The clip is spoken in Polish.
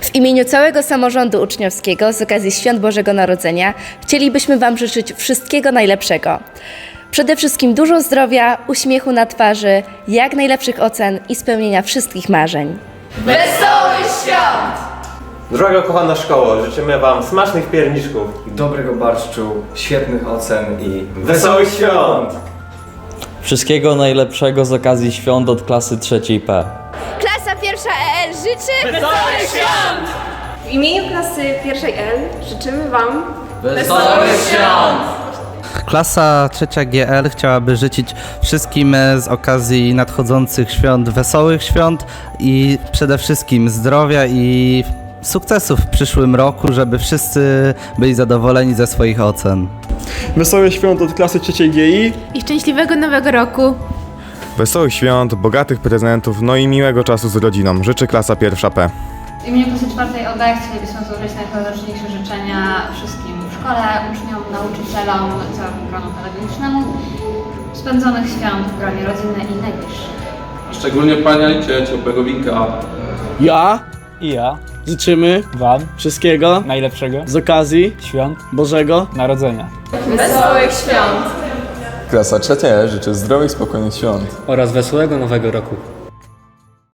W imieniu całego samorządu uczniowskiego z okazji Świąt Bożego Narodzenia chcielibyśmy Wam życzyć wszystkiego najlepszego. Przede wszystkim dużo zdrowia, uśmiechu na twarzy, jak najlepszych ocen i spełnienia wszystkich marzeń. Wesołych świąt! Droga kochana szkoło, życzymy Wam smacznych pierniczków. Dobrego barszczu, świetnych ocen i Wesołych świąt! Wszystkiego najlepszego z okazji świąt od klasy 3P. PL życzy Wesołych Świąt! W imieniu klasy pierwszej L życzymy Wam Wesołych Świąt! Klasa trzecia GL chciałaby życzyć wszystkim e, z okazji nadchodzących świąt wesołych świąt i przede wszystkim zdrowia i sukcesów w przyszłym roku, żeby wszyscy byli zadowoleni ze swoich ocen. Wesołych świąt od klasy trzeciej GI i szczęśliwego nowego roku. Wesołych świąt, bogatych prezentów, no i miłego czasu z rodziną. Życzy klasa pierwsza P. W imieniu klasy czwartej OD chcielibyśmy złożyć najserdeczniejsze życzenia wszystkim w szkole, uczniom, nauczycielom, całemu gronu pedagogicznemu, spędzonych świąt w gronie rodzinnej i najbliższych. Szczególnie pamiętajcie ciepłego winka. Ja I ja życzymy Wam wszystkiego najlepszego z okazji świąt Bożego Narodzenia. Wesołych Świąt! Klasa trzecia życzy zdrowych, spokojnych świąt. oraz wesołego nowego roku.